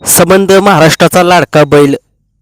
संबंध महाराष्ट्राचा लाडका बैल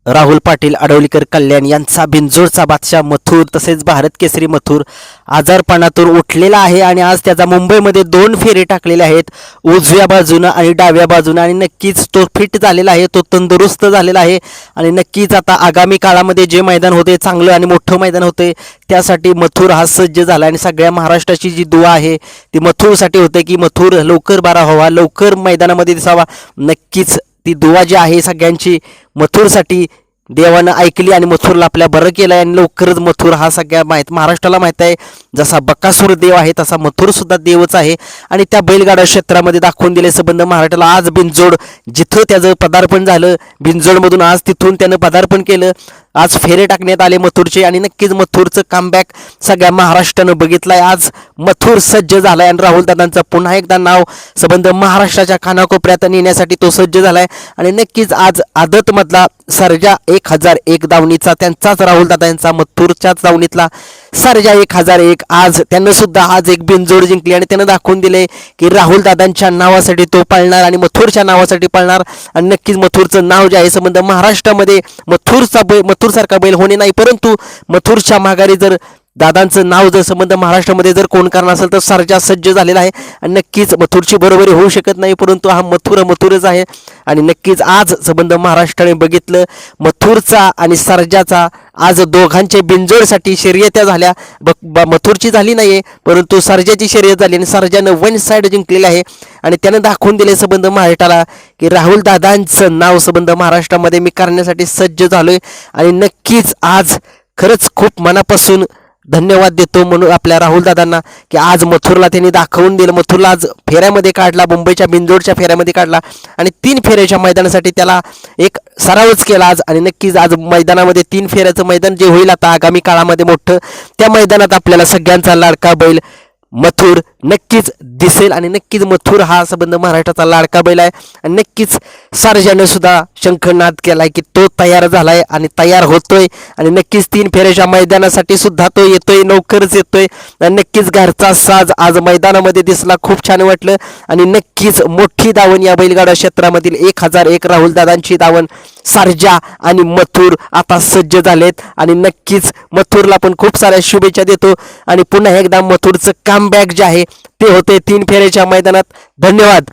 राहुल पाटील आडवलीकर कल्याण यांचा बिंजोडचा बादशाह मथुर तसेच भारत केसरी मथुर आजारपणातून उठलेला आहे आणि आज त्याचा मुंबईमध्ये दोन फेरे टाकलेले आहेत. उजव्या बाजूनं आणि डाव्या बाजूनं आणि नक्कीच तो फिट झालेला आहे तो तंदुरुस्त झालेला आहे आणि नक्कीच आता आगामी काळामध्ये जे मैदान होते चांगलं आणि मोठं मैदान होते त्यासाठी मथुर हा सज्ज झाला आणि सगळ्या महाराष्ट्राची जी दुवा आहे ती मथुरसाठी होते की मथुर लवकर बारा व्हावा लवकर मैदानामध्ये दिसावा नक्कीच ती दुवा जी आहे सगळ्यांची मथुरसाठी देवानं ऐकली आणि मथुरला आपल्या बरं केलं आहे आणि लवकरच मथुर हा सगळ्या माहीत महाराष्ट्राला माहीत आहे. जसा बकासूर देव आहे तसा मथुर सुद्धा देवच आहे. आणि त्या बैलगाडा क्षेत्रामध्ये दाखवून दिले संबंध महाराष्ट्राला आज बिंजोड जिथं त्याचं पदार्पण झालं बिंजोडमधून आज तिथून त्यानं पदार्पण केलं. आज फेरे टाकण्यात आले मथुरचे आणि नक्कीच मथुरचं कमबॅक सगळ्या महाराष्ट्रानं बघितलंय. आज मथुर सज्ज झालाय आणि राहुल दादांचं पुन्हा एकदा नाव संबंध महाराष्ट्राच्या कानाकोपऱ्यात नेण्यासाठी तो सज्ज झालाय. आणि नक्कीच आज आदतमधला सर्जा एक हजार एक दावणीचा त्यांचाच राहुल दादा यांचा मथुरच्याच दावणीतला सर्जा एक हजार एक. आज त्यांना सुद्धा आज एक बिनजोड जिंकली आणि त्यानं दाखवून दिले की राहुल दादांच्या नावासाठी तो पळणार आणि मथुरच्या नावासाठी पळणार. आणि नक्कीच मथुरचं नाव जे आहे संबंध महाराष्ट्रामध्ये मथुरचा मथुर मथुरसारखा बैल होणे नाही परंतु मथुरच्या माघारी जर दादांचं नाव जर संबंध महाराष्ट्रामध्ये जर कोण कारण असेल तर सर्जा सज्ज झालेला आहे. आणि नक्कीच मथुरची बरोबरी होऊ शकत नाही परंतु हा मथुर मथुरच आहे. आणि नक्कीच आज संबंध महाराष्ट्राने बघितलं मथुरचा आणि सर्जाचा आज दोघांच्या बिंजोडसाठी शर्यत्या झाल्या. ब ब- मथुरची झाली नाही आहे परंतु सर्जाची शर्यत झाली आणि सर्जानं वन साईड जिंकलेली आहे. आणि त्यानं दाखवून दिले संबंध महाराष्ट्राला की राहुल दादांचं नाव संबंध महाराष्ट्रामध्ये मी करण्यासाठी सज्ज झालोय. आणि नक्कीच आज खरंच खूप मनापासून धन्यवाद देतो म्हणून आपल्या राहुल दादांना की आज मथुरला त्यांनी दाखवून दिलं. मथुरला आज फेऱ्यामध्ये काढला मुंबईच्या बिंदोडच्या फेऱ्यामध्ये काढला आणि तीन फेऱ्याच्या मैदानासाठी त्याला एक सरावच केला आज. आणि नक्कीच आज मैदानामध्ये तीन फेऱ्याचं मैदान जे होईल आता आगामी काळामध्ये मोठं त्या मैदानात आपल्याला सगळ्यांचा लाडका बैल मथुर नक्कीच दिसेल आणि नक्कीच मथुर हा संबंध महाराष्ट्राचा लाडका बैल आहे. आणि नक्कीच सार्जाने सुद्धा शंखनाद आहे की तो तयार झालाय आणि तयार होतोय. आणि नक्कीच तीन फेऱ्याच्या मैदानासाठी सुद्धा तो येतोय लवकरच येतोय. आणि नक्कीच घरचा साज आज मैदानामध्ये दिसला खूप छान वाटलं. आणि नक्कीच मोठी दावण या बैलगाडा क्षेत्रामधील एक हजार एक राहुल दादांची दावण सारजा आणि मथुर आता सज्ज झालेत. आणि नक्कीच मथुरला पण खूप साऱ्या शुभेच्छा देतो. आणि पुन्हा एकदा मथुरचं कमबॅक जे आहे ते होते तीन फेऱ्याच्या मैदानात. धन्यवाद.